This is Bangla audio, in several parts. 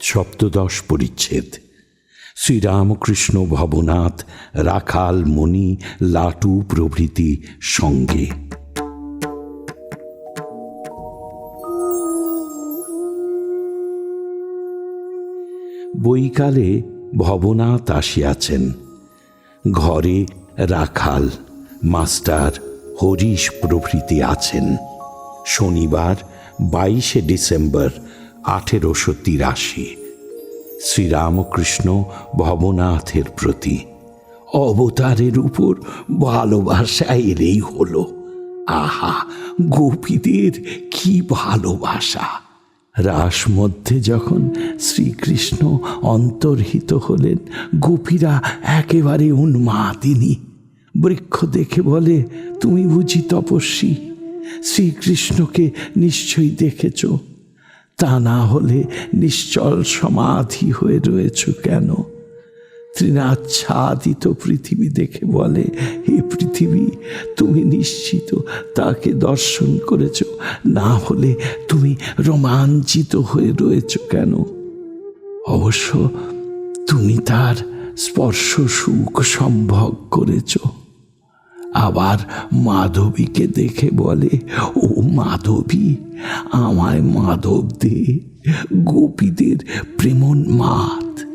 সপ্তদশ পরিচ্ছেদ। শ্রীরামকৃষ্ণ ভবনাথ রাখাল মণি লাটু প্রভৃতি সঙ্গে। বৈকালে ভবনাথ আসিয়াছেন। ঘরে রাখাল, মাস্টার হরিশ প্রভৃতি আছেন। শনিবার, বাইশে ডিসেম্বর, আঠেরোশো তিরাশি। শ্রীরামকৃষ্ণ ভবনাথের প্রতি অবতারের উপর ভালোবাসা এলেই হলো। আহা, গোপীদের কি ভালোবাসা! রাস মধ্যে যখন শ্রীকৃষ্ণ অন্তর্হিত হলেন, গোপীরা একেবারে উন্মাদিনী। বৃক্ষ দেখে বলে, তুমি বুঝি তপস্বী? শ্রীকৃষ্ণকে নিশ্চয়ই দেখেছ। তা না হলে নিশ্চল সমাধি হয়ে রয়েছ কেন? তৃণাচ্ছাদিত পৃথিবী দেখে বলে, হে পৃথিবী, তুমি নিশ্চিত তাকে দর্শন করেছ? না হলে তুমি রোমাঞ্চিত হয়ে রয়েছ কেন? অবশ্য তুমি তার স্পর্শ সুখ সম্ভব করেছ। আবার মাধবীকে দেখে বলে, ও মাধবী, আমায় মাধব দে। গোপীদের প্রেমন্মাত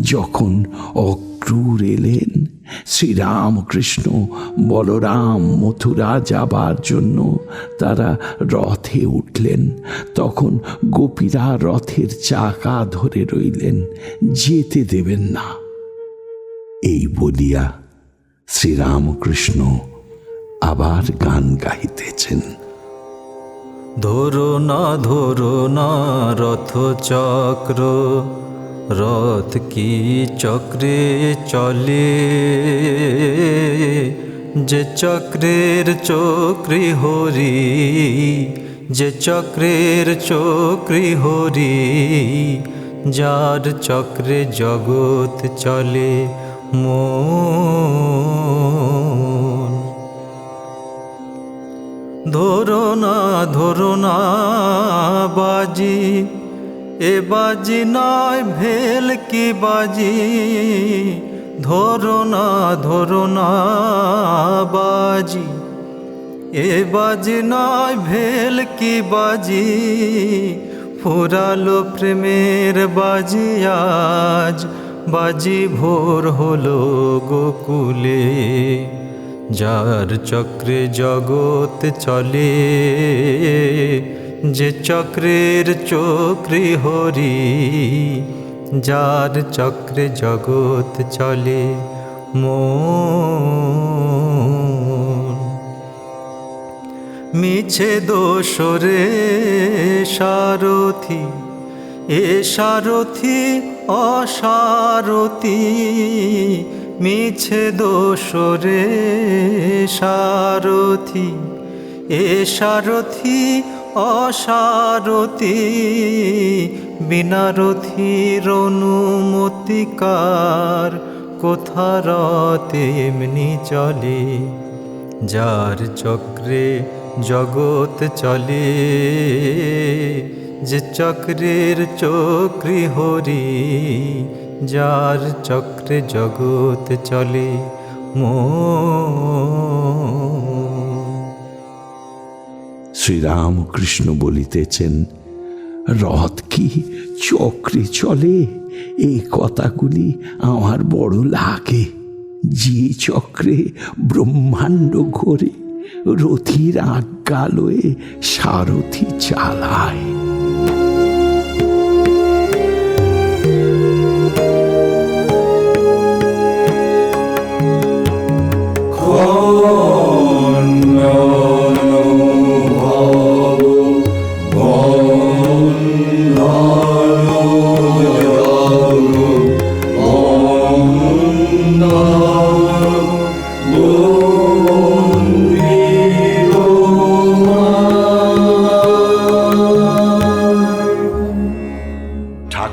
যখন অক্রূর এলেন, শ্রীরামকৃষ্ণ বলরাম মথুরা যাবার জন্য তারা রথে উঠলেন। তখন গোপীরা রথের চাকা ধরে রইলেন, যেতে দেবেন না। এই বলিয়া শ্রীরামকৃষ্ণ আবার গান গাইতেছেন ধরো না ধরো না রথ চক্র রথ কি চক্রে চলে? যে চক্রের চক্রি হরি, যে চক্রের চক্রি হরি, যার চক্রে জগৎ চলে মন। ধরো না ধরো না বাজি এ বাজি নয়, ভেল কি বাজি? ধরো না ধরো না বাজি। এ বাজি নয়, ভেল কি বাজি? ফুরালো প্রেমের বাজি আজ। বাজি ভোর হলো গোকুলে। যার চক্রে জগৎ চলে। যে চক্রের চক্রে হরি, যার চক্রে জগৎ চলে মিছে দোসরে সারথি, এ সারথি অসারথি। মিছে দোসরে সারথি, এ সারথি অসারথি, বিনারথির অনুমতিকার কোথার তেমনি চলে? যার চক্রে জগৎ চলে, যে চক্রের চক্রি হরি, যার চক্রে জগৎ চলে। মো শ্রীরামকৃষ্ণ বলিতেছেন, রথ কি চক্রে চলে? এই কথাগুলি আমার বড় লাগে। যে চক্রে ব্রহ্মাণ্ড ঘোরে, রথির আজ্ঞালয়ে সারথি চালায়।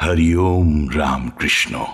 हरिओम राम कृष्णो